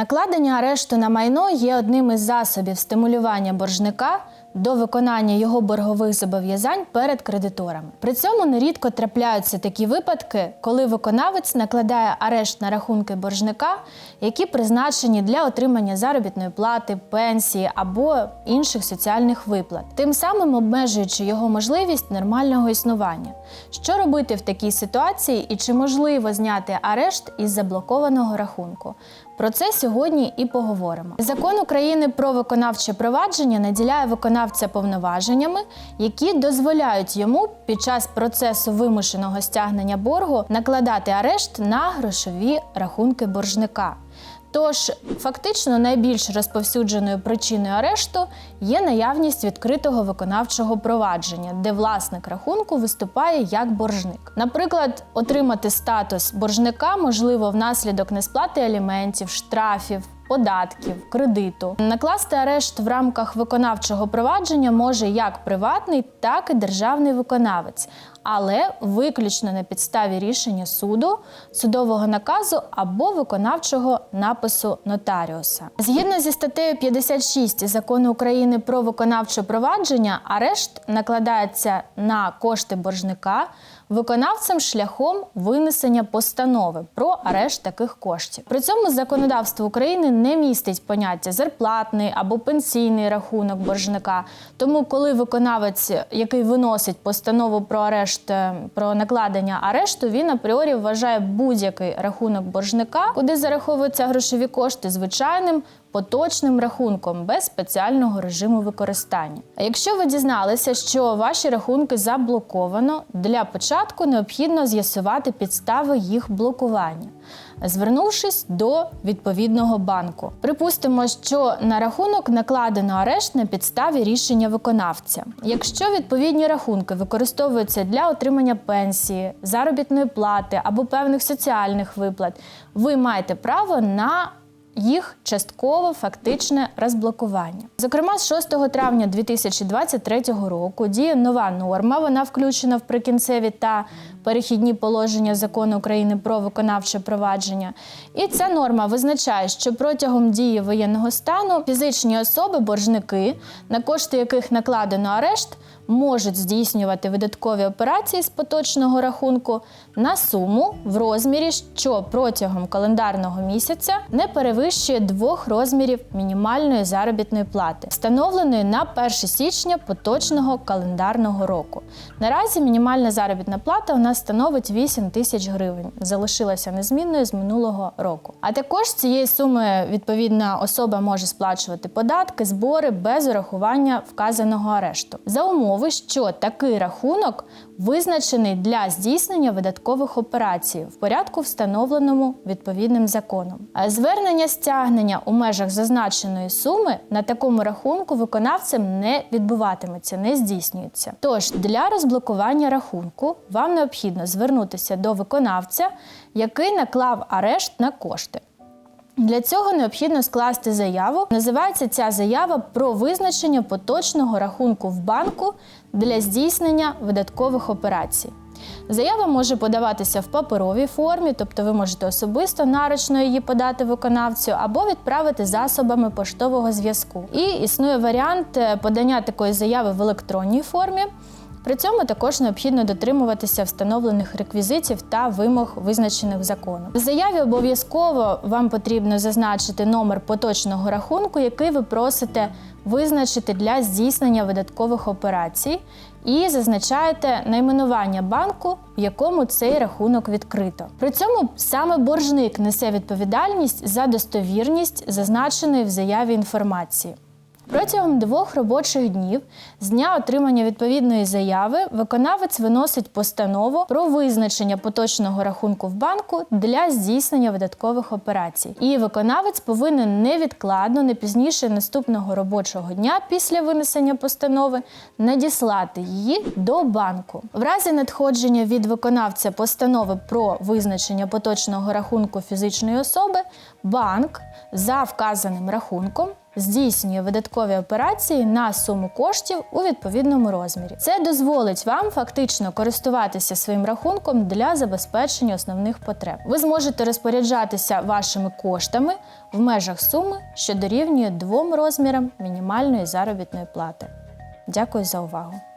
Накладення арешту на майно є одним із засобів стимулювання боржника до виконання його боргових зобов'язань перед кредиторами. При цьому нерідко трапляються такі випадки, коли виконавець накладає арешт на рахунки боржника, які призначені для отримання заробітної плати, пенсії або інших соціальних виплат, тим самим обмежуючи його можливість нормального існування. Що робити в такій ситуації і чи можливо зняти арешт із заблокованого рахунку? Про це сьогодні і поговоримо. Закон України про виконавче провадження наділяє виконавця повноваженнями, які дозволяють йому під час процесу вимушеного стягнення боргу накладати арешт на грошові рахунки боржника. Тож, фактично, найбільш розповсюдженою причиною арешту є наявність відкритого виконавчого провадження, де власник рахунку виступає як боржник. Наприклад, отримати статус боржника можливо внаслідок несплати аліментів, штрафів. Податків, кредиту накласти арешт в рамках виконавчого провадження може як приватний, так і державний виконавець, але виключно на підставі рішення суду, судового наказу або виконавчого напису нотаріуса. Згідно зі статтею 56 закону України про виконавче провадження, арешт накладається на кошти боржника виконавцем шляхом винесення постанови про арешт таких коштів. При цьому законодавство України не містить поняття зарплатний або пенсійний рахунок боржника. Тому, коли виконавець, який виносить постанову про арешт е, про накладення арешту, він апріорі вважає будь-який рахунок боржника, куди зараховуються грошові кошти звичайним. Поточним рахунком без спеціального режиму використання. А якщо ви дізналися, що ваші рахунки заблоковано, для початку необхідно з'ясувати підстави їх блокування, звернувшись до відповідного банку. Припустимо, що на рахунок накладено арешт на підставі рішення виконавця. Якщо відповідні рахунки використовуються для отримання пенсії, заробітної плати або певних соціальних виплат, ви маєте право на їх частково фактичне розблокування. Зокрема, з 6 травня 2023 року діє нова норма. Вона включена в прикінцеві та перехідні положення закону України про виконавче провадження. І ця норма визначає, що протягом дії воєнного стану фізичні особи, боржники, на кошти яких накладено арешт, можуть здійснювати видаткові операції з поточного рахунку на суму в розмірі, що протягом календарного місяця не перевищує двох розмірів мінімальної заробітної плати, встановленої на 1 січня поточного календарного року. Наразі мінімальна заробітна плата у нас становить 8 тисяч гривень, залишилася незмінною з минулого року. А також цієї суми відповідна особа може сплачувати податки, збори без урахування вказаного арешту за умови, що такий рахунок визначений для здійснення видаткових операцій в порядку, встановленому відповідним законом. А Звернення стягнення у межах зазначеної суми на такому рахунку виконавцем не відбуватиметься, не здійснюється. Тож для розблокування рахунку вам необхідно звернутися до виконавця, який наклав арешт на кошти. Для цього необхідно скласти заяву. Називається ця заява про визначення поточного рахунку в банку для здійснення видаткових операцій. Заява може подаватися в паперовій формі, тобто ви можете особисто нарочно її подати виконавцю або відправити засобами поштового зв'язку. І існує варіант е, подання такої заяви в електронній формі. При цьому також необхідно дотримуватися встановлених реквізитів та вимог, визначених законом. В заяві обов'язково вам потрібно зазначити номер поточного рахунку, який ви просите визначити для здійснення видаткових операцій, і зазначаєте найменування банку, в якому цей рахунок відкрито. При цьому саме боржник несе відповідальність за достовірність зазначеної в заяві інформації. Протягом двох робочих днів з дня отримання відповідної заяви виконавець виносить постанову про визначення поточного рахунку в банку для здійснення видаткових операцій. І виконавець повинен невідкладно, не пізніше наступного робочого дня після винесення постанови надіслати її до банку. В разі надходження від виконавця постанови про визначення поточного рахунку фізичної особи, банк за вказаним рахунком здійснює видаткові операції на суму коштів у відповідному розмірі. Це дозволить вам фактично користуватися своїм рахунком для забезпечення основних потреб. Ви зможете розпоряджатися вашими коштами в межах суми, що дорівнює двом розмірам мінімальної заробітної плати. Дякую за увагу!